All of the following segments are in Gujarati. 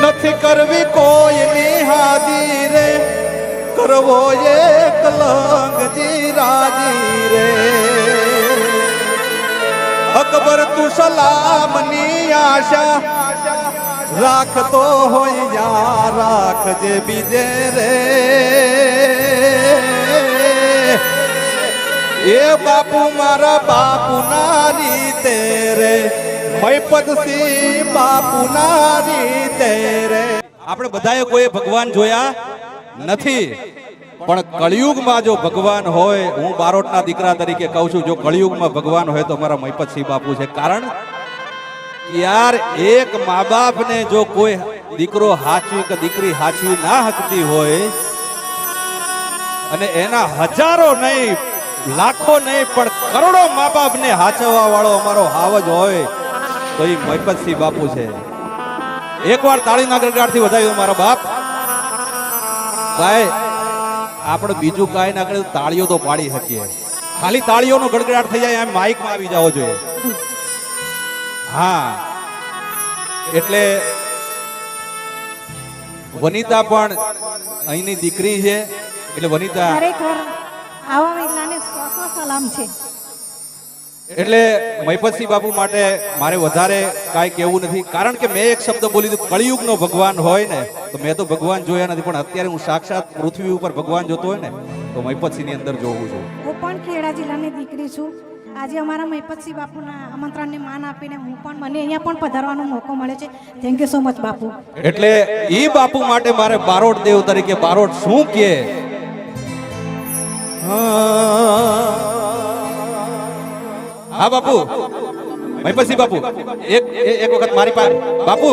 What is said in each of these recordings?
નથી કરવી કોઈની હાજી રે. કરવો એક લંગજી રાજી રે. અકબર તું સલામની આશા રાખતો હોય યા રાખજે બીજે રે. એ બાપુ મારા બાપુ ના રીતે રે. મયપતસિંહ બાપુના રીતે રે આપણે બધાએ કોઈ ભગવાન જોયા નથી, પણ કળિયુગમાં જો ભગવાન હોય, હું બારોટના દીકરા તરીકે કહું છું, જો કળિયુગમાં ભગવાન હોય તો મારા મયપતસિંહ બાપુ છે. કારણ યાર એક મા બાપને જો કોઈ દીકરો હાચવી કે દીકરી હાચવી ના હકતી હોય, અને એના હજારો નહીં, લાખો નહીં, પણ કરોડો મા બાપને હાચવવા વાળો અમારો હાવજ હોય તો એ મહિપતસિંહ બાપુ છે. એકવાર તાળીના ગરગાડથી વધાવ્યો મારા બાપ. ભાઈ, આપણે બીજું કાંઈ ના કરે તાળીઓ તો પાડી શકીએ. ખાલી તાળીઓનો ગડગડાટ થઈ જાય, એમ માઇકમાં આવી જાવો જોઈએ હા. એટલે વનિતા પણ અહીંની દીકરી છે. એટલે વનિતા આવા સલામ છે. એટલે મહિપતસિંહ બાપુ માટે મારે વધારે કાંઈ કહેવું નથી. કારણ કે મેં એક શબ્દ બોલી દીધું કળિયુગનો ભગવાન હોય ને તો મેં તો ભગવાન જોયા નથી પણ અત્યારે હું સાક્ષાત પૃથ્વી ઉપર ભગવાન જોતો હોય ને તો મહિપતસિંહની અંદર જોઉં છું. હું પણ ખેડા જિલ્લાની દીકરી છું. આજે અમારા મહિપતસિંહ બાપુના આમંત્રણને માન આપીને હું પણ મને અહીંયા પણ પધારવાનો મોકો મળે છે. થેન્ક યુ સો મચ બાપુ. એટલે ઈ બાપુ માટે મારે બારોટ દેવ તરીકે બારોટ શું કે? હા. બાપુ. મહિપતસિંહ બાપુ. એક એક વખત મારી પાસે બાપુ,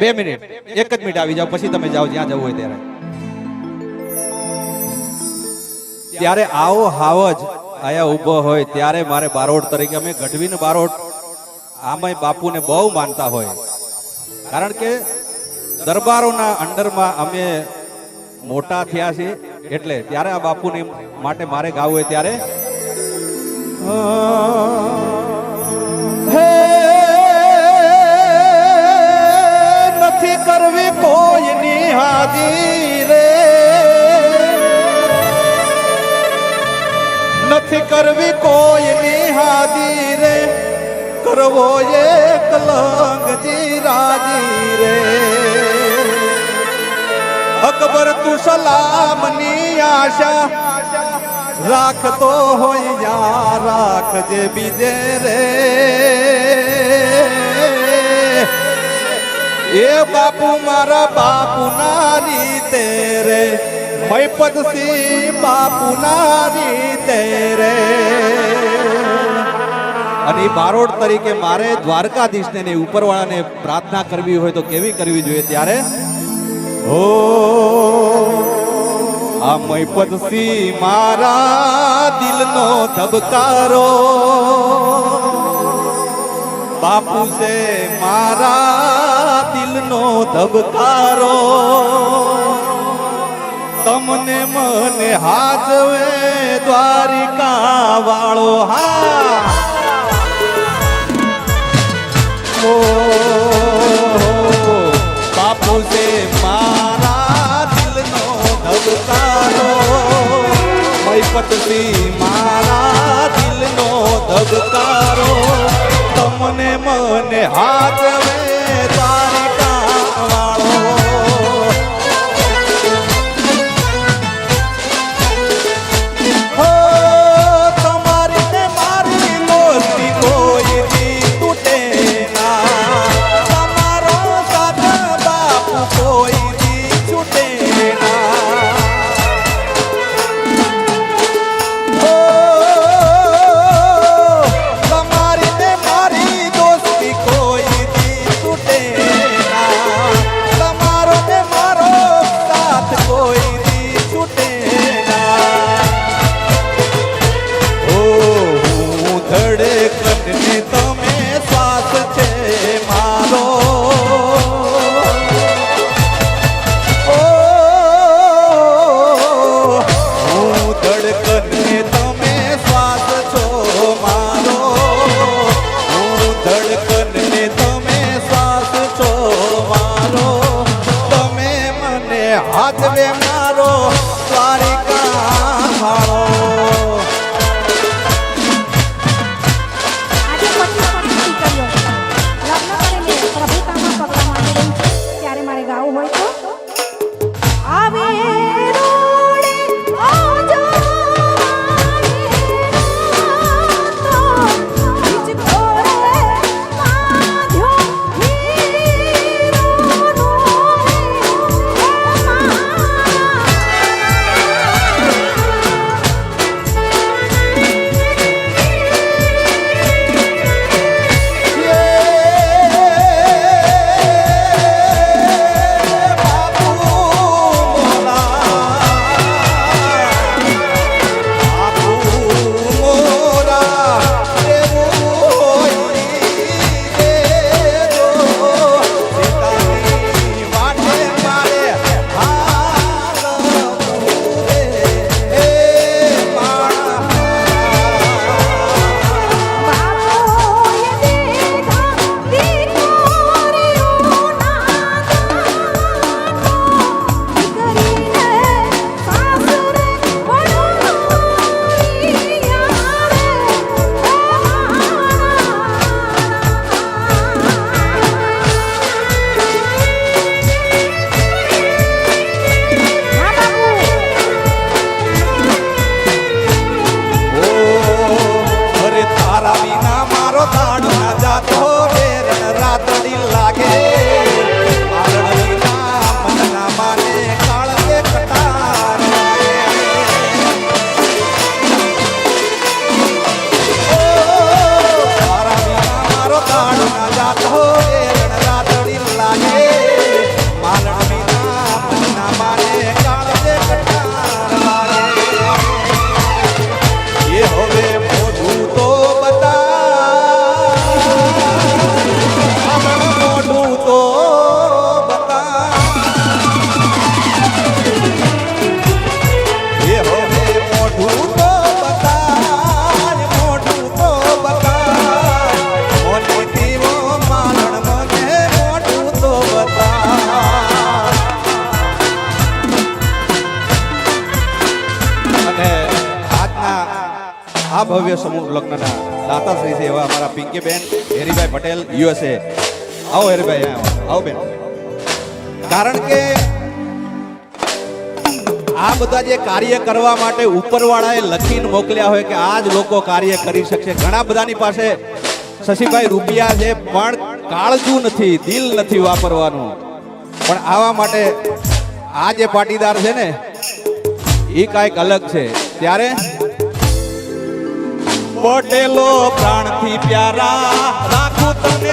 બે મિનિટ. એક જ મિનિટ આવી જાઓ, પછી તમે જાઓ, જ્યાં જવું હોય ત્યારે. ત્યારે આવો હાવજ આયા ઊભો હોય, ત્યારે મારે બારોટ તરીકે, અમે ગઢવીને બારોટ આમાંય બાપુને બહુ માનતા હોય. કારણ કે દરબારોના અંડરમાં અમે મોટા થયા છીએ, એટલે ત્યારે આ બાપુને માટે મારે ગાવું હોય ત્યારે હે, નથી કરવી કોઈની હાજી રે. નથી કરવી કોઈની હાજી રે. કરવો એ કલંગજી રાજી રે. અકબર તું સલામની આશા રાખતો હોય યા રાખજે બીજે રે. એ બાપુ મારા બાપુ ના રીતે રે. મયપતસિંહ બાપુ ના રીતે રે. અને એ બારોટ તરીકે મારે દ્વારકાધીશને ને ઉપરવાળાને પ્રાર્થના કરવી હોય તો કેવી કરવી જોઈએ ત્યારે? ઓ આ પદસી મારા દિલનો ધબકારો. બાપુ છે મારા દિલનો ધબકારો. તમને મને હાજવે દ્વારિકા વાળો હા બાપુ છે દિલનો ધબકારો મૈપતસિંહ મારા દિલનો ધબકારો તમને મને હાથ આવો હેરીભાઈ આવો. બેન. કારણ કે આ બધા જે કાર્ય કરવા માટે ઉપરવાળાએ લખીને મોકલ્યા હોય કે આ જ લોકો કાર્ય કરી શકશે. ઘણા બધાની પાસે શશીભાઈ રૂપિયા છે, પણ કાળજું નથી, દિલ નથી વાપરવાનું. પણ આવા માટે આ જે પાટીદાર છે ને, એ કાંઈક અલગ છે. ત્યારે પટેલો પ્રાણથી પ્યારા, રાખું તને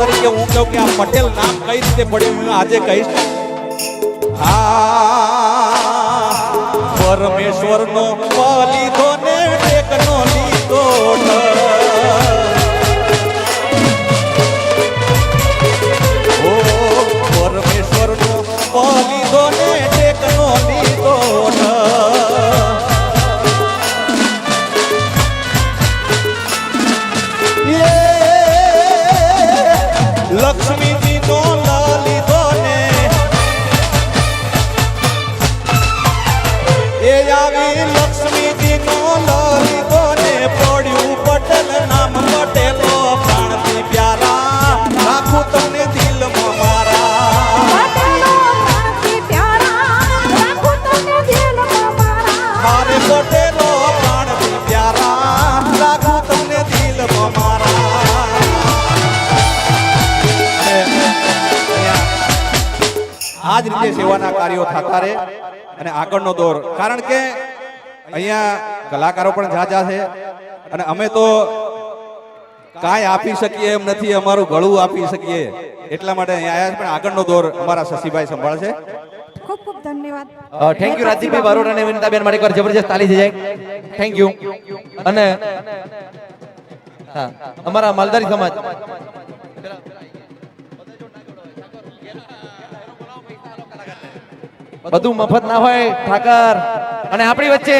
તરીકે હું કહું કે આ પટેલ નામ કઈ રીતે પડ્યું હું આજે કહીશ. આ પરમેશ્વરનો લીધો. ને સેવાના કાર્યો થતા રહે અને આગળનો દોર. કારણ કે અહીંયા કલાકારો પણ જાજા છે અને અમે તો કાંઈ આપી શકીએ એમ નથી અમારું ગળું આપી શકીએ. એટલા માટે અહીંયા આવ્યા પણ આગળનો દોર અમારા શશીભાઈ સંભાળશે. ખૂબ ખૂબ ધન્યવાદ. થેન્ક યુ રાજદીપભાઈ બારોટ અને વિનતાબેન માટે એકવાર જબરજસ્ત તાલી જાય. થેન્ક યુ અને હા અમારા માલધારી સમાજ. બધું મફત ના હોય, ઠાકર. અને આપણી વચ્ચે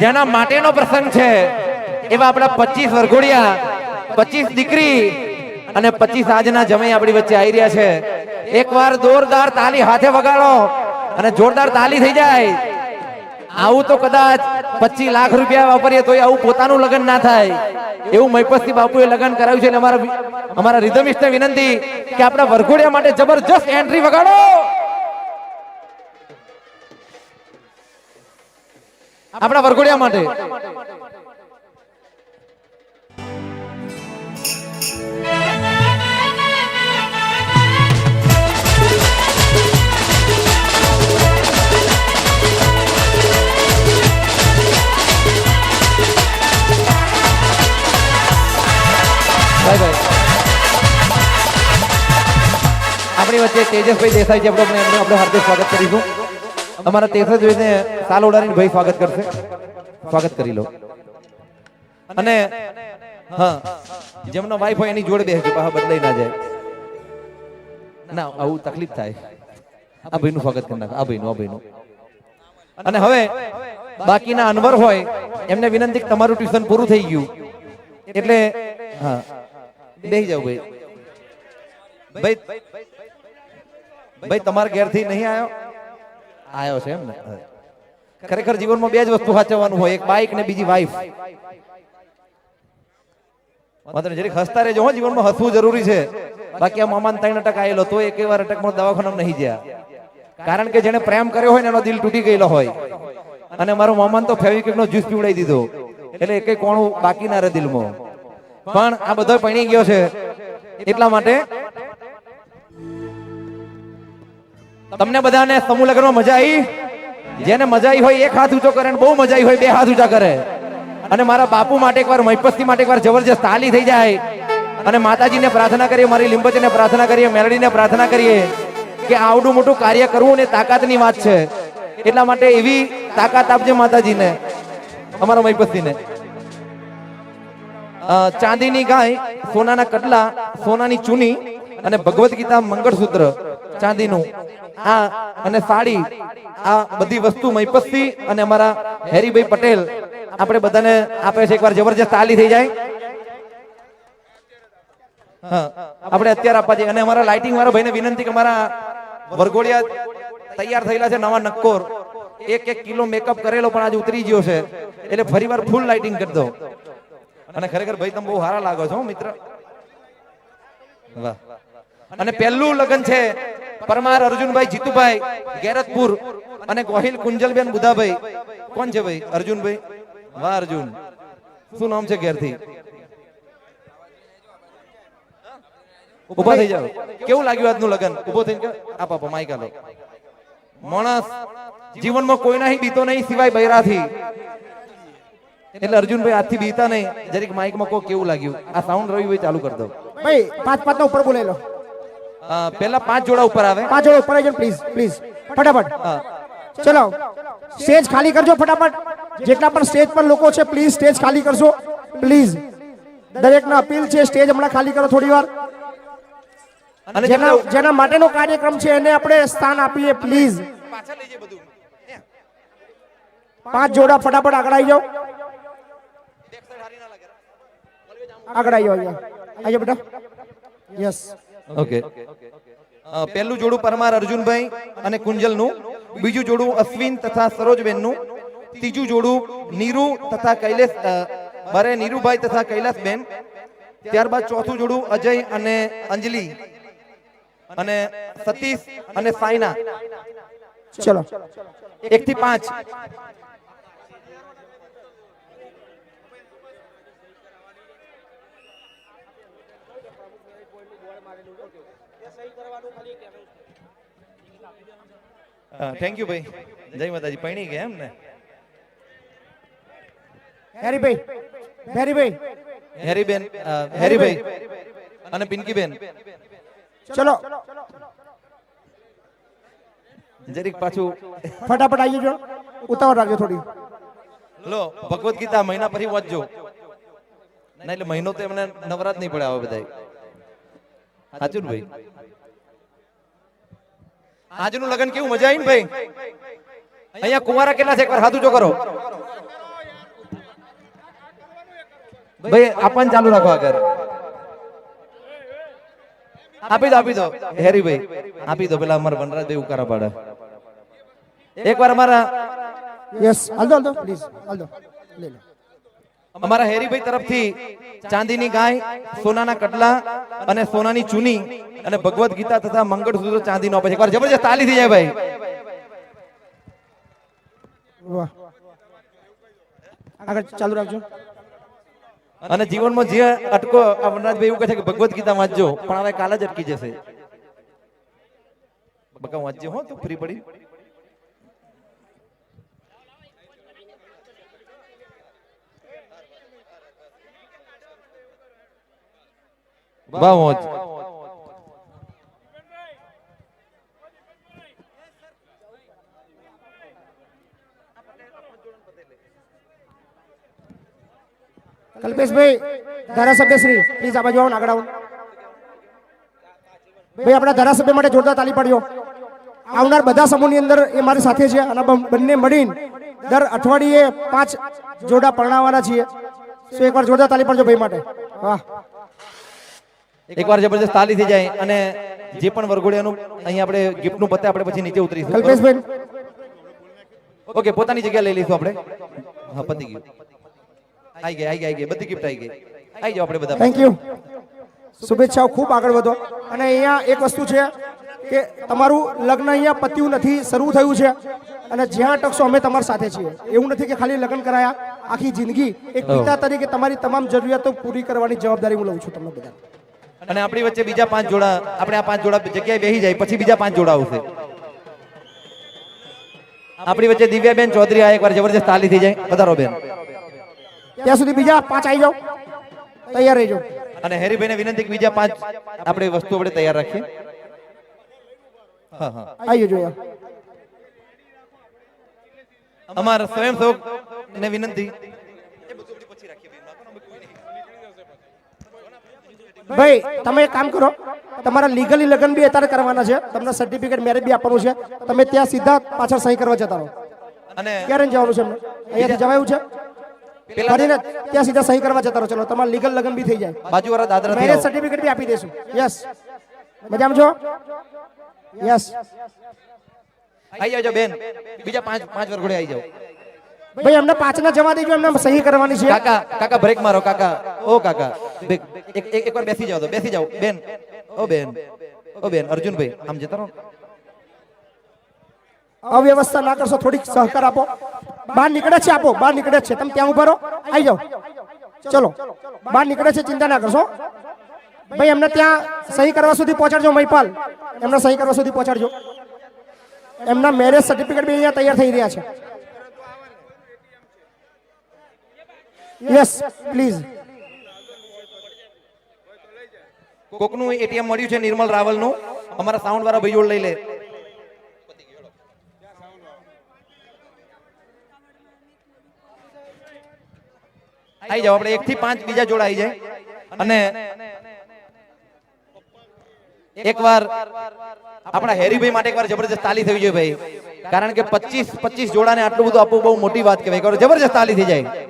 જેના માટેનો પ્રસંગ છે, એવા આપણા પચીસ વરઘોડિયા, પચીસ દીકરી અને પચીસ આજના જમાઈ આપણી વચ્ચે આવી રહ્યા છે. એકવાર જોરદાર તાલી હાથે વગાડો અને જોરદાર તાલી થઈ જાય. આવું તો કદાચ પચીસ લાખ રૂપિયા વાપરીએ તો આવું પોતાનું લગ્ન ના થાય. એવું મૈપતસિંહ બાપુએ લગ્ન કરાવ્યું છે અને અમારા અમારા રિધમિસ્ટને વિનંતી કે આપણા વરઘોડિયા માટે જબરજસ્ત એન્ટ્રી વગાડો. આપણા વરઘોડિયા માટે. આપણી વચ્ચે તેજસભાઈ દેસાઈ છે આપણે આપણે હાર્દિક સ્વાગત કરીશું. અમારા તેજસભાઈને સાલ ઓડાડીને ભાઈ સ્વાગત કરશે. સ્વાગત કરી લો. અને, હા, જેમનો વાઈફ હોય એની જોડે બેસજો, પાછા બદલાઈ ના જાય. ના, આવું તકલીફ થાય. આ ભાઈનું સ્વાગત કરી નાખો, આ ભાઈનું આ ભાઈનું. અને હવે બાકીના અનવર હોય, એમને વિનંતી તમારું ટ્યુશન પૂરું થઈ ગયું. એટલે, હા બેસી જાવ ભાઈ. ભાઈ ભાઈ તમારા ઘેરથી નહીં આવ્યો આવ્યો છે એમ ને? ખરેખર જીવનમાં બે જ વસ્તુ સાચવવાનું હોય, એક બાઈક ને બીજી વાઈફ માત્ર જરીક હસતા રહેજો જીવનમાં હસવું જરૂરી છે. બાકી આ મામાને ત્રણ અટક આવેલો તો એક વાર અટકમાં દવાખાનામાં નહીં ગયા. કારણ કે જેને પ્રેમ કર્યો હોય ને, એનો દિલ તૂટી ગયેલો હોય. અને મારો મામાન તો ફેવિક્વિક નો જ્યુસ પીવડાવી દીધો. એટલે એક કોણું બાકી ના રહે દિલમાં. પણ આ બધો પૈણી ગયો છે. એટલા માટે તમને બધાને સમૂહ લગ્નમાં મજા આવી જેને મજા આવી હોય, એક હાથ ઊંચો કરે બહુ મજા આવી હોય, બે હાથ ઊંચા કરે. અને મારા બાપુ માટે એકવાર મહિપસ્તી માટે એકવાર જબરજસ્ત તાલી થઈ જાય. અને માતાજીને પ્રાર્થના કરીએ, મારી લીંબચીને પ્રાર્થના કરીએ, મેલડીને પ્રાર્થના કરીએ કે આવડું મોટું કાર્ય કરવું ને તાકાતની વાત છે. એટલા માટે એવી તાકાત આપજે માતાજીને, અમારા મહિપસ્તીને ચાંદીની ગાય, સોનાના કટલા, સોનાની ચૂની અને ભગવદ્ ગીતા મંગળસૂત્ર. ચાંદીનું, આ અને સાડી, આ બધી વસ્તુ મૈપસ્તી અને અમારા હેરીભાઈ પટેલ આપણે બધાને આપે છે એકવાર જબરજસ્ત તાલી થઈ જાય. આપણે અત્યારે આપવા જઈએ. અને અમારા લાઇટિંગ વાળા ભાઈને વિનંતી કે અમારા વરઘોડિયા તૈયાર થયેલા છે નવા નક્કોર. એક એક કિલો મેકઅપ કરેલો પણ આજે ઉતરી ગયો છે. એટલે ફરી વાર ફૂલ લાઇટિંગ કરી દો અને ખરેખર ભાઈ તમે બહુ સારા લાગો છો મિત્ર. અને પહેલું લગ્ન છે પરમાર અર્જુનભાઈ, જીતુભાઈ, ગેરતપુર અને ગોહિલ કુંજલબેન બુધાભાઈ. કોણ છે ભાઈ? અર્જુનભાઈ? વાહ, અર્જુન. શું નામ છે ઘેરથી? ઊભા થઈ જાઓ. કેવું લાગ્યું આજનું લગન? ઊભો થઈને કે આપ આપો માઈક આલો. માણસ જીવનમાં કોઈ નહીં બીતો નહીં સિવાય બૈરાથી. એટલે અર્જુનભાઈ આજથી બીતા નહીં. જરીક માઈકમાં કો કેવું લાગ્યું? આ સાઉન્ડ રવિભાઈ ચાલુ કરી દો. ભાઈ, પાંચ પાંચ નો ઉપર બોલાઈ લો. પહેલા પાંચ જોડા ઉપર આવે. પાંચ જોડા ઉપર આવી પ્લીઝ પ્લીઝ ફટાફટ. હા. ચલો. સ્ટેજ ખાલી કરજો ફટાફટ. જેટલા પણ સ્ટેજ પર લોકો છે પ્લીઝ સ્ટેજ ખાલી કરશો પ્લીઝ દરેકને અપીલ છે સ્ટેજ હમણાં ખાલી કરો થોડી વાર. અને જેના જેના માટેનો કાર્યક્રમ છે એને આપણે સ્થાન આપીએ પ્લીઝ પાછળ લઈ બધું. પાંચ જોડા ફટાફટ આગળ આવી જાઓ. આગળ આવી જાઓ અહીંયા આવી જાઓ બેટા. યસ ઓકે પહેલું જોડું પરમાર અર્જુનભાઈ અને કુંજલનું. બીજું જોડું અશ્વિન તથા સરોજબેનનું. ત્રીજું જોડું નીરુ તથા કૈલેશ બરે નીરુભાઈ તથા કૈલાસબેન ત્યારબાદ ચોથું જોડું અજય અને અંજલિ અને સતીશ અને સાયના. ચલો. એક થી પાંચ. થેન્ક યુ ભાઈ. જય માતાજી. પૈણી ગયા એમ ને હેરીભાઈ હેરીભાઈ. હેરીબેન હેરી હેરીભાઈ અને પિંકીબેન. ચલો. જરીક પાછું ફટાફટ આવી જજો ઉતાવળ રાખજો થોડી. લો ભગવદ ગીતા મહિના પછી વાંચજો. ના એટલે મહિનો તો એમને નવરાત નહીં પડે આવા બધા સાચું ને ભાઈ? આજનું લગન કેવું? મજા આવી ને ભાઈ? અહીંયા કુંવારા કેટલા છે? એકવાર હાથું જો કરો. ભાઈ આપણ ચાલુ રાખો આગળ. આપી દો આપી દો. હેરી ભાઈ, આપી દો. પેલા અમારા વનરાજભાઈ ઉકારા પાડે. એકવાર અમારા યસ હાલ દો પ્લીઝ હાલ દો. લે, લો. અમારા હેરીભાઈ તરફથી ચાંદીની ગાય સોનાના કટલા અને સોનાની ચૂની અને ભગવદ્ ગીતા તથા મંગળસૂત્ર ચાંદીનો આપે છે એકવાર જબરજસ્ત તાલી થઈ જાય ભાઈ. આગળ ચાલુ રાખજો. અને જીવનમાં જે અટકો અમરનાથભાઈ એવું કહે છે કે ભગવદ્ ગીતા વાંચજો પણ હવે કાલે જ અટકી જશે. બકા વાંચજો હો તું ફ્રી પડી. વાહ કલ્પેશભાઈ ધારાસભ્ય શ્રી પ્લીઝ આ બાજુ આવો આગળ આવો ભાઈ આપણા ધારાસભ્ય માટે જોરદાર તાલી પાડ્યો આવનાર બધા સમૂહની અંદર એ મારી સાથે છે અને બંને મળીને દર અઠવાડિયે પાંચ જોડા પરણાવવાના છીએ. સો એકવાર જોરદાર તાલી પાડજો ભાઈ માટે. વાહ. એકવાર જબરજસ્ત તાલી થઈ જાય અને જે પણ વરઘોડિયાનું અહીંયા આપણે ગિફ્ટનું પતે આપણે પછી નીચે ઉતરીશું. કલ્પેશભાઈ. ઓકે પોતાની જગ્યા લઈ લઈશું આપણે. હા પતી ગયું. આઈ ગઈ આઈ ગઈ આઈ ગઈ બધી ગિફ્ટ આઈ ગઈ. આવી જાઓ આપણે બધા. થેન્ક યુ શુભેચ્છાઓ. ખૂબ આગળ વધો. અને અહીંયા એક વસ્તુ છે કે તમારું લગ્ન અહીંયા પત્યું નથી શરૂ થયું છે. અને જ્યાં ટકશો અમે તમારી સાથે છીએ. એવું નથી કે ખાલી લગ્ન કરાયા આખી જિંદગી એક પિતા તરીકે તમારી તમામ જરૂરિયાતો પૂરી કરવાની જવાબદારી હું લઉં છું તમને બધા અને આપણી વચ્ચે બીજા પાંચ જોડા આપણે આ પાંચ જોડા જગ્યાએ બેસી જાય પછી બીજા પાંચ જોડા આવશે. આપણી વચ્ચે દિવ્યાબેન ચૌધરી આ એકવાર જબરજસ્ત તાલી થઈ જાય. પધારો બેન. ત્યાં સુધી બીજા પાંચ આવી જાઓ. તૈયાર રહેજો. અને હેરીભાઈને વિનંતી કે બીજા પાંચ આપણે વસ્તુ આપણે તૈયાર રાખીએ. હા હા. આવી જજો અમારા સ્વયંસેવક ને વિનંતી ભાઈ તમે એક કામ કરો. તમારા લીગલી લગ્ન બી અત્યારે કરવાના છે. તમને સર્ટિફિકેટ મેરેજ બી આપવાનું છે. તમે ત્યાં સીધા પાછળ સહી કરવા જતા રહો. અને ક્યારે જવાનું છે અહીંયાથી જવાયું છે? ફરીને ત્યાં સીધા સહી કરવા જતા રહો. ચલો તમારા લીગલ લગ્ન બી થઈ જાય. બાજુવાળા દાદરા મેરેજ સર્ટિફિકેટ બી આપી દેશું યસ મજામાં છો? યસ આઈ જાઓ બેન. બીજા પાંચ પાંચ વરઘોડે આવી જાઓ. ભાઈ અમને પાંચના જવા દેજો. એમને સહી કરવાની છે. કાકા કાકા બ્રેક મારો કાકા. ઓ કાકા. એકવાર બેસી જાઓ તો બેસી જાઓ બેન ઓ બેન ઓ બેન અર્જુનભાઈ આમ જતા રહો અવ્યવસ્થા ના કરશો થોડીક સહકાર આપો બહાર નીકળે છે આપો બહાર નીકળે છે તમે ત્યાં ઊભા રહો આવી જાઓ ચલો બહાર નીકળે છે ચિંતા ના કરશો ભાઈ એમને ત્યાં સહી કરવા સુધી પહોંચાડજો, મહિપાલ। એમને સહી કરવા સુધી પહોંચાડજો। એમના મેરેજ સર્ટિફિકેટ બી અહીંયા તૈયાર થઈ રહ્યા છે. યસ પ્લીઝ કોકનું એટીએમ મળ્યું છે નિર્મલ રાવલનું? અમારા સાઉન્ડ વાળા ભાઈઓ લઈ લે. આઈ જાઓ, આપણે એક થી પાંચ બીજા જોડા આવી જાય. અને એકવાર આપણા હેરીભાઈ માટે એકવાર જબરજસ્ત તાલી થવી જોઈએ ભાઈ. કારણ કે 25 25 જોડાને આટલું બધું આપવું બહુ મોટી વાત કહેવાય. જબરજસ્ત તાલી થઈ જાય.